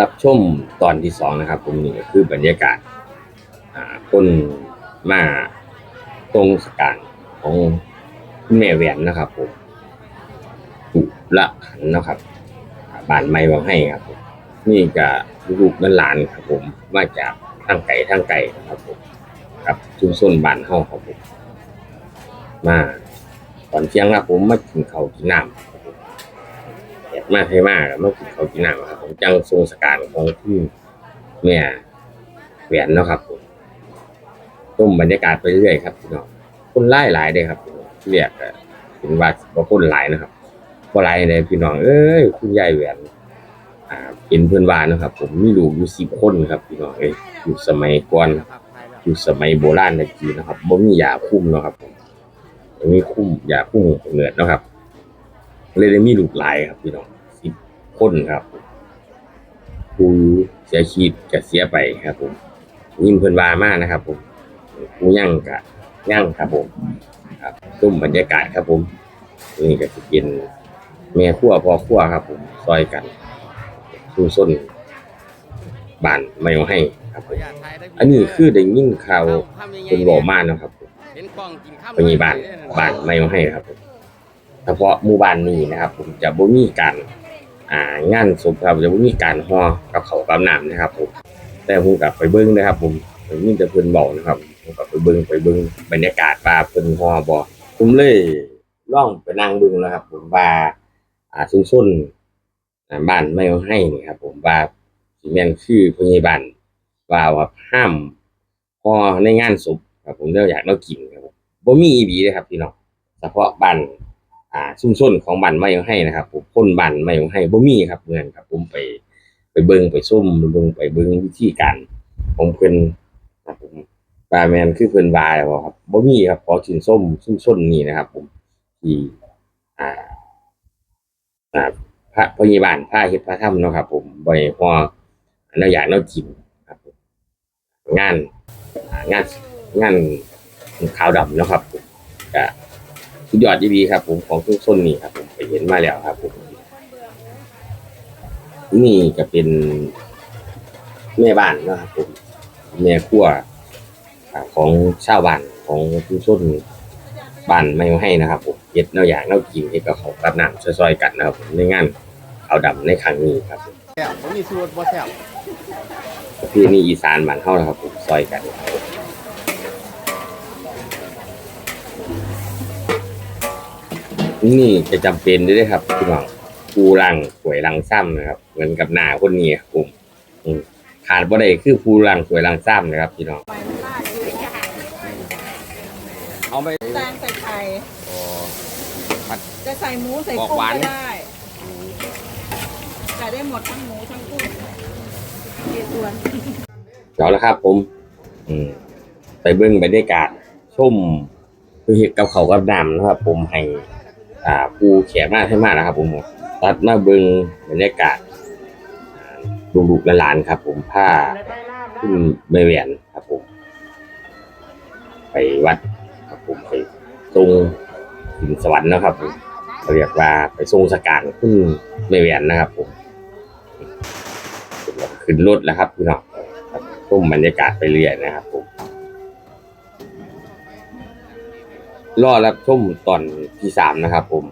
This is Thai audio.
รับชมตอนที่สองนะครับ ผมนี่ก็คือบรรยากาศอ่าคนมาตรงสการของแม่แหวนนะครับผมปุละขันนะครับบ้านไม่วังให้ครับผมนี่ก็ลูกนั่นหลานครับผมมาจากทางไก่ทางไก่นะครับผมกับชุมชนบ้านเฮาครับผมมาตอนเที่ยงครับผมมากินข้าวกินน้ำ มแอบมาให้มากมากินข้ากินน้ำครับผมจังทรงสการของคุณแม่แหวนเนาะครับผมต้มบรรยากาศไปเรื่อยครับพี่น้องคนไล่หลายเลยครับเรียกเห็นว่าว่าคนหลายนะครับบ่หลายเลยพี่น้องเอ้ยคุณยายแหวนอ่าเป็นเพื่อนบ้านนะครับ ผมมีลูกอยู่สิบคนครับพี่น้องเอ้ยอยู่สมัยก่อนอยู่สมัยโบราณตะกี้นะครับบ่มียาคุ้มนะครับผมมีคุ้มยาคุ้มกำเนิดเนะครับเลยได้มีลูกหลายครับพี่น้อง คนครับผู้เสียชีวิตก็เสียไปครับผมยินเพื่อนบ้ามากนะครับ ผมหมูยั่งกะยั่งครับผมครับตุ้มบรรยากาศครับผม นี่ก็จะเป็นแม่ครัวพอครัวครับ ผมซอยกันสู้ส้นบานไม่เอาให้ครับผมอันนี้คือได้ยินข่าวเป็นบอกมานะครับผมเห็นกล้องกินข้าวเป็นบ้านบ้านไม่เอาให้ครับผมเฉพาะหมู่บ้านนี้นะครับ ผมจะบ่มีการ อ่างานศพครับจะมีการห่อกับเขาวกับน้ำนะครับผมแต่ผมกลับไปเบิ้งนะครับ ผมผมนี่จะเพิ่นบอกนะครับผมกลับไปเบิ้งไปเบิ้งบรรยากาศว่าเพิ่นฮอบ่ผมเลยล่องไปนั่งเบิ้งนะครับ ผมว่าอ่าชุมชนอ่าบ้านไม่ให้นี่ครับ ผมว่าสิแม่นคือพยาบาลว่าว่าห้ามฮอในงานศพครับ ผมเด้ออยากเรากินครับผมบ่มีอีหลีเลยครับพี่น้องเฉพาะบ้าน อ่าชุมชนของบ้านไม่เอาให้นะครับผมคนบ้านไม่เอาให้บ่มีครับเงินครับผมไปไปเบิ่งไปส้มไปเบิ่งไปเบิ่งวิธีการของเพิ่นครับผมปลาแมนคือเพิ่นวาแล้วบ่ครับบ่มีครับขอกินส้มซุ่มส้นนี่นะครับ ผมที่อ่าอ่าพระพยาบาลพระเฮ็ดพระธรรมเนาะครับ ผมบ่ให้พอแนวอยากแนวกินครับงานงานงานขาวดำนะครับผม สุดยอดดีๆครับ ผมของซุ่มส้นนี่ครับ ผมไปเห็นมาแล้วครับ ผม นี่ก็เป็นแม่บ้านนะครับผมแม่ครัวอ่าของชาวบ้านของชุมชนบ้านไม่ให้นะครับผมเฮ็ดแนวอย่างแนวกินเฮ็ดกับเขาวกับน้ำซอยๆกันนะครับผมในงานขาวดำในครั้งนี้ครับผมแซ่บผมมีสูตรบ่แซ่บประเพณีอีสานบ้านเฮานะครับผมซอยกัน นี่จะจำเป็นด้วยครับพี่น้องปูรังสวยรังซ้ำนะครับ เหมือนกับหน้าคนนี้ครับผมอืมขาดบ่ได้คือปูรังสวยรังซ้ำนะครับพี่น้องเอาไปแตงใส่ไข่อ๋อผัดจะใส่หมูใส่บอกกุ้งหวานก็ได้ใส่ได้หมดทั้งหมูทั้งกุ้งเกส่วนเอาละครับ ผม อืมไปเบิ้งบรรยากาศชมคือเห็ดกับเขาวกับน้ำนะครับ ผมให้ อ่าปูแขกมากให้มากนะครับ ผมตัดมาเบิงบรรยากาศอ่าลูกๆหลานๆครับ ผมผ้าขึ้นใบแหวนครับผม ไปวัดครับผมไปทรงถึงสวรรค์นะครับผมเขาเรียกว่าไปทรงสการขึ้นใบแหวนนะครับ ผมขึ้นรถแล้วครับพี่น้องครับชมบรรยากาศไปเรื่อยนะครับผม รอรับชมตอนที่สามนะครับผม